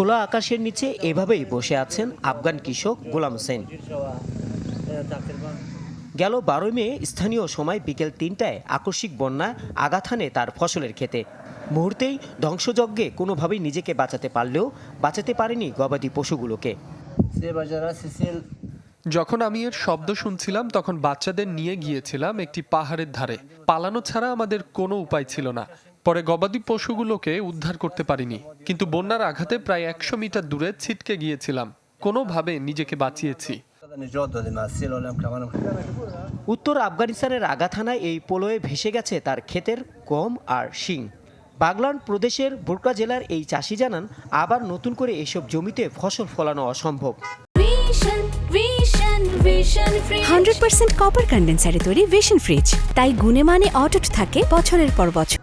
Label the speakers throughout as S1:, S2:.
S1: খোলা আকাশের নিচে এভাবেই বসে আছেন আফগান কৃষক গোলাম হোসেন। গেল বারোই মে স্থানীয় সময় বিকেল তিনটায় আকস্মিক বন্যা হানে তার ফসলের খেতে মুহূর্তেই ধ্বংসযজ্ঞে কোনোভাবেই নিজেকে বাঁচাতে পারলেও বাঁচাতে পারেনি গবাদি পশুগুলোকে।
S2: যখন আমি এর শব্দ শুনছিলাম, তখন বাচ্চাদের নিয়ে গিয়েছিলাম একটি পাহাড়ের ধারে। পালানো ছাড়া আমাদের কোনো উপায় ছিল না। পরে গবাদি পশুগুলোকে উদ্ধার করতে পারিনি। কিন্তু বন্যার আঘাতে প্রায় একশো মিটার দূরে ছিটকে গিয়েছিলাম। কোনোভাবে নিজেকে বাঁচিয়েছি।
S1: উত্তর আফগানিস্তানের আঘাত হানায় এই পোলোয় ভেসে গেছে তার ক্ষেতের গম আর শিং। বাগলান প্রদেশের বুরকা জেলার এই চাষি জানান আবার নতুন করে এসব জমিতে ফসল ফলানো অসম্ভব।
S3: হান্ড্রেড পার্সেন্ট কপার কন্ডেন্সারে তৈরি ভিশন ফ্রিজ তাই গুণে মানে অটুট থাকে বছরের পর বছর।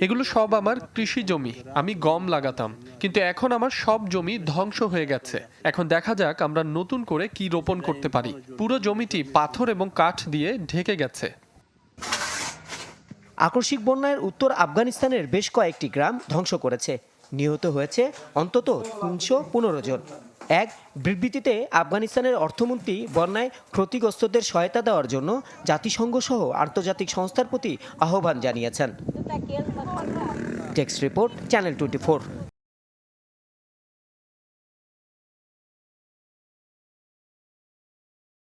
S2: এগুলো সব আমার কৃষি জমি। আমি গম লাগাতাম। কিন্তু এখন আমার সব জমি ধ্বংস হয়ে গেছে। এখন দেখা যাক আমরা নতুন করে কি রোপণ করতে পারি। পুরো জমিটি পাথর এবং কাঠ দিয়ে ঢেকে গেছে।
S1: আকস্মিক বন্যায় উত্তর আফগানিস্তানের বেশ কয়েকটি গ্রাম ধ্বংস করেছে। নিহত হয়েছে অন্তত তিনশো পনেরো জন। এক বিবৃতিতে আফগানিস্তানের অর্থমন্ত্রী বন্যায় ক্ষতিগ্রস্তদের সহায়তা দেওয়ার জন্য জাতিসংঘ সহ আন্তর্জাতিক সংস্থার প্রতি আহ্বান জানিয়েছেন। Text report channel twenty